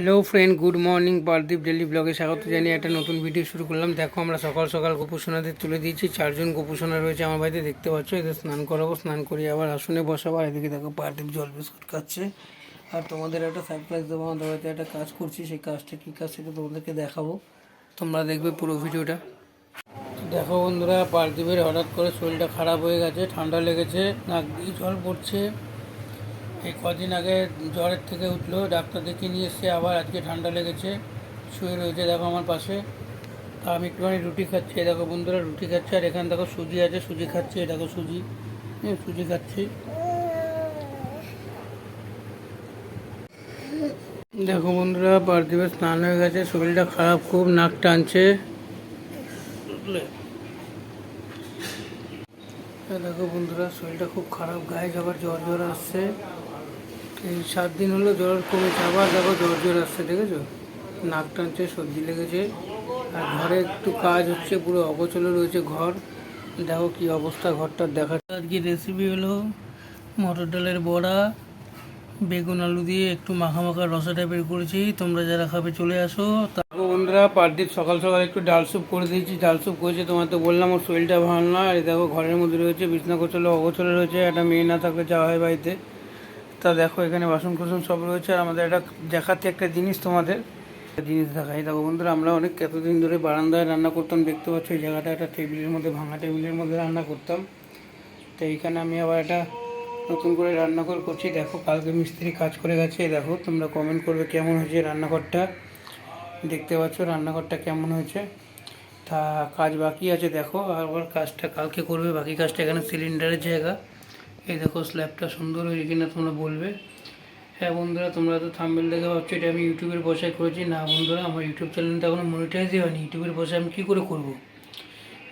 Hello friend good morning Pardeep daily ব্লগে স্বাগত জানিয়ে একটা নতুন ভিডিও শুরু করলাম। দেখো, আমরা সকাল সকাল গোপুসোনাদের তুলে দিয়েছি। চারজন গোপুসোনা রয়েছে আমার বাড়িতে, দেখতে পাচ্ছ? এদের স্নান করাবো, স্নান করিয়ে আবার আসনে বসাবো। আর এদিকে দেখো পারদীপ জল বিস্কুট খাচ্ছে। আর তোমাদের একটা সারপ্রাইজ দেবো, আমাদের বাড়িতে একটা কাজ করছি। সেই কাজটা কী কাজ সেটা তোমাদেরকে দেখাবো। তোমরা দেখবে পুরো ভিডিওটা দেখো বন্ধুরা পারদীপের হঠাৎ করে শরীরটা খারাপ হয়ে গেছে, ঠান্ডা লেগেছে, নাক দিয়ে জল পড়ছে। এই কদিন আগে জ্বরের থেকে উঠল, ডাক্তার দেখিয়ে নিয়ে এসছে, আবার আজকে ঠান্ডা লেগেছে, শুয়ে রয়েছে দেখো আমার পাশে। তা আমি একটুখানি রুটি খাচ্ছি দেখো বন্ধুরা রুটি খাচ্ছে, আর এখানে দেখো সুজি আছে, সুজি খাচ্ছি দেখো সুজি সুজি খাচ্ছি। দেখো বন্ধুরা, পার্থিবের স্নান হয়ে গেছে, শরীরটা খারাপ, খুব নাক টানছে। দেখো বন্ধুরা, শরীরটা খুব খারাপ, গায়ে যাবার জ্বর জ্বর আসছে। এই সাত দিন হলো জ্বর কমেছে, আবার দেখো জ্বর জ্বর আসছে, দেখেছ? নাক টানছে সর্দি লেগেছে। আর ঘরে একটু কাজ হচ্ছে, পুরো অগোছলো রয়েছে ঘর। দেখো কি অবস্থা ঘরটার দেখা আজকে রেসিপি হলো মটর ডালের বড়া, বেগুন আলু দিয়ে একটু মাখা মাখা রসা টাইপের করেছি। তোমরা যারা খাবে চলে আসো। তারপর বন্ধুরা পারদীপ সকাল সকাল একটু ডাল স্যুপ করে দিয়েছি। ডাল স্যুপ করেছে, তোমার তো বললাম ওর শরীরটা ভালো না। আর দেখো ঘরের মধ্যে রয়েছে, বিছনা গোছালো, অগোছলে রয়েছে, একটা মেয়ে না থাকলে যাওয়া হয় বাড়িতে। তা দেখো এখানে বাসন কুসন সব রয়েছে আর আমাদের একটা দেখাতে একটা জিনিস তোমাদের। জিনিস দেখাই। দেখো বন্ধুরা, আমরা অনেক এতদিন ধরে বারান্দায় রান্না করতাম, দেখতে পাচ্ছ এই জায়গাটা একটা টেবিলের মধ্যে, ভাঙা টেবিলের মধ্যে রান্না করতাম। তো এইখানে আমি আবার একটা নতুন করে রান্নাঘর করছি। দেখো কালকে মিস্ত্রি কাজ করে গেছে, দেখো তোমরা কমেন্ট করবে কেমন হয়েছে রান্নাঘরটা। দেখতে পাচ্ছ রান্নাঘরটা কেমন হয়েছে। তা কাজ বাকি আছে, দেখো, আবার কাজটা কালকে করবে, বাকি কাজটা এখানে সিলিন্ডারের জায়গা। এই দেখো স্ল্যাবটা সুন্দর হয়েছে কিনা তোমরা বলবে। হ্যাঁ বন্ধুরা, তোমরা তো থাম্বেল দেখে ভাবছ, এটা আমি ইউটিউবের বসায় করেছি। না বন্ধুরা, আমার ইউটিউব চ্যানেলটা এখনও মনিটাইজই হয়নি। ইউটিউবের বসায় আমি কী করে করব।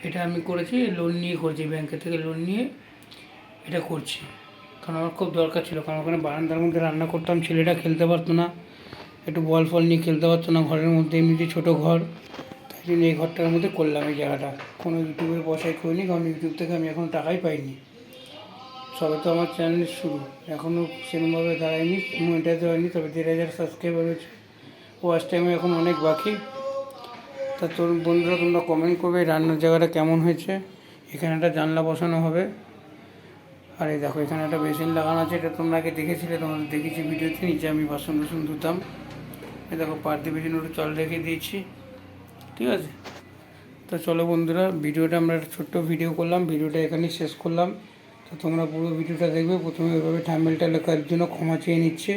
এটা আমি করেছি লোন নিয়ে করেছি ব্যাংকের থেকে লোন নিয়ে এটা করছি। কারণ আমার খুব দরকার ছিল, কারণ ওখানে বারান্দার মধ্যে রান্না করতাম ছেলেটা খেলতে পারতো না। একটু বল ফল নিয়ে খেলতে পারতো না, ঘরের মধ্যে এমনিতে ছোটো ঘর। তাই জন্য এই ঘরটার মধ্যে করলাম এই জায়গাটা। কোনো ইউটিউবের বসায় করিনি, কারণ ইউটিউব থেকে আমি এখন টাকাই পাইনি। সবে তো আমার চ্যানেল শুরু। এখনও সেরকমভাবে দাঁড়ায়নি মনিটাইজ হয়নি তবে দেড় হাজার সাবস্ক্রাইবার হয়েছে। ওয়াচ টাইমে এখন অনেক বাকি। তা তোর বন্ধুরা তোমরা কমেন্ট করবে রান্নার জায়গাটা কেমন হয়েছে? এখানে একটা জানলা বসানো হবে। আর এই দেখো, এখানে একটা বেসিন লাগানো আছে, এটা তোমরা আগে দেখেছিলে, তোমাদের দেখেছি ভিডিওতে, নিচে আমি বাসন বাসন ধুতাম। দেখো পার্টি বেসিন ওটা চল রেখে দিয়েছি। ঠিক আছে? তো চলো বন্ধুরা, ভিডিওটা আমরা একটা ছোট্ট ভিডিও করলাম, ভিডিওটা এখানেই শেষ করলাম। তো তোমরা পুরো ভিডিওটা দেখবে, প্রথমে ওইভাবে ঠামেলটা লেখার জন্য ক্ষমা চেয়ে নিচ্ছে।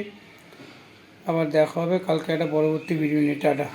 আবার দেখা হবে, কালকে একটা পরবর্তী ভিডিও নিয়ে, টাটা।